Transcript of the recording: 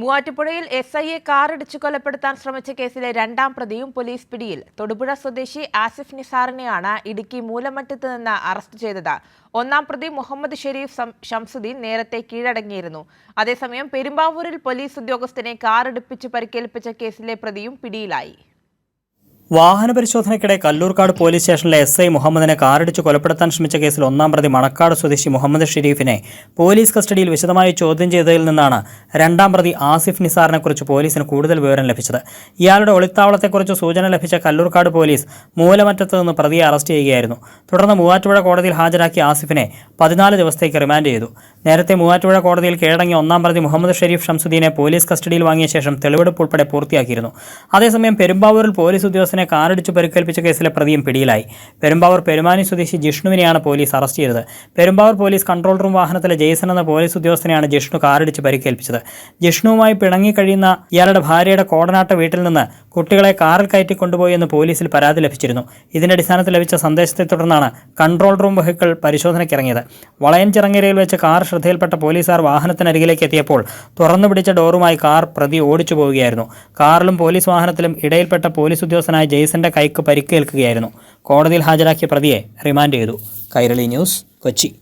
മൂവാറ്റുപുഴയിൽ എസ് ഐയെ കാറിടിച്ചു കൊലപ്പെടുത്താൻ ശ്രമിച്ച കേസിലെ രണ്ടാം പ്രതിയും പോലീസ് പിടിയിൽ. തൊടുപുഴ സ്വദേശി ആസിഫ് നിസാറിനെയാണ് ഇടുക്കി മൂലമറ്റത്ത് നിന്ന് അറസ്റ്റ് ചെയ്തത്. ഒന്നാം പ്രതി മുഹമ്മദ് ഷെരീഫ് ഷംസുദ്ദീൻ നേരത്തെ കീഴടങ്ങിയിരുന്നു. അതേസമയം പെരുമ്പാവൂരിൽ പോലീസ് ഉദ്യോഗസ്ഥനെ കാറിടിപ്പിച്ച് പരിക്കേൽപ്പിച്ച കേസിലെ പ്രതിയും പിടിയിലായി. വാഹന പരിശോധനയ്ക്കിടെ കല്ലൂർക്കാട് പോലീസ് സ്റ്റേഷനിലെ എസ് ഐ മുഹമ്മദിനെ കാറിടിച്ച് കൊലപ്പെടുത്താൻ ശ്രമിച്ച കേസിൽ ഒന്നാം പ്രതി മണക്കാട് സ്വദേശി മുഹമ്മദ് ഷെരീഫിനെ പോലീസ് കസ്റ്റഡിയിൽ വിശദമായി ചോദ്യം ചെയ്തതിൽ നിന്നാണ് രണ്ടാം പ്രതി ആസിഫ് നിസാറിനെക്കുറിച്ച് പോലീസിന് കൂടുതൽ വിവരം ലഭിച്ചത്. ഇയാളുടെ ഒളിത്താവളത്തെക്കുറിച്ച് സൂചന ലഭിച്ച കല്ലൂർക്കാട് പോലീസ് മൂലമറ്റത്ത് നിന്ന് പ്രതിയെ അറസ്റ്റ് ചെയ്യുകയായിരുന്നു. തുടർന്ന് മൂവാറ്റുപുഴ കോടതിയിൽ ഹാജരാക്കി ആസിഫിനെ പതിനാല് ദിവസത്തേക്ക് റിമാൻഡ് ചെയ്തു. നേരത്തെ മൂവാറ്റുപുഴ കോടതിയിൽ കീഴടങ്ങിയ ഒന്നാം പ്രതി മുഹമ്മദ് ഷെരീഫ് ഷംസുദ്ദീനെ പോലീസ് കസ്റ്റഡിയിൽ വാങ്ങിയ ശേഷം തെളിവെടുപ്പ് ഉൾപ്പെടെ പൂർത്തിയാക്കിയിരുന്നു. അതേസമയം പെരുമ്പാവൂരിൽ പോലീസ് ഉദ്യോഗസ്ഥനെ കാറിടിച്ച് പരിക്കേൽപ്പിച്ച കേസിലെ പ്രതിയും പിടിയിലായി. പെരുമ്പാവൂർ പെരുമാനി സ്വദേശി ജിഷ്ണുവിനെയാണ് പോലീസ് അറസ്റ്റ് ചെയ്തത്. പെരുമ്പാവൂർ പോലീസ് കൺട്രോൾ റൂം വാഹനത്തിലെ ജെയ്സൺ എന്ന പോലീസ് ഉദ്യോഗസ്ഥനെയാണ് ജിഷ്ണു കാറിടിച്ച് പരിക്കേൽപ്പിച്ചത്. ജിഷ്ണുവുമായി പിണങ്ങിക്കഴിയുന്ന ഇയാളുടെ ഭാര്യയുടെ കോടനാട്ട വീട്ടിൽ നിന്ന് കുട്ടികളെ കാറിൽ കയറ്റി കൊണ്ടുപോയി എന്ന് പോലീസിൽ പരാതി ലഭിച്ചിരുന്നു. ഇതിന്റെ അടിസ്ഥാനത്തിൽ ലഭിച്ച സന്ദേശത്തെ തുടർന്നാണ് കൺട്രോൾ റൂം വെഹിക്കിൾ പരിശോധനയ്ക്കിറങ്ങിയത്. വളയഞ്ചിറങ്ങരയിൽ വെച്ച് കാർ ശ്രദ്ധയിൽപ്പെട്ട പോലീസുകാർ വാഹനത്തിനരികിലേക്ക് എത്തിയപ്പോൾ തുറന്നു പിടിച്ച ഡോറുമായി കാർ പ്രതി ഓടിച്ചു പോവുകയായിരുന്നു കാറിലും പോലീസ് വാഹനത്തിലും ഇടയിൽപ്പെട്ട പോലീസ് ഉദ്യോഗസ്ഥനായ ജെയ്സന്റെ കൈക്ക് പരിക്കേൽക്കുകയായിരുന്നു. കോടതിയിൽ ഹാജരാക്കിയ പ്രതിയെ റിമാൻഡ് ചെയ്തു. കൈരളി ന്യൂസ് കൊച്ചി.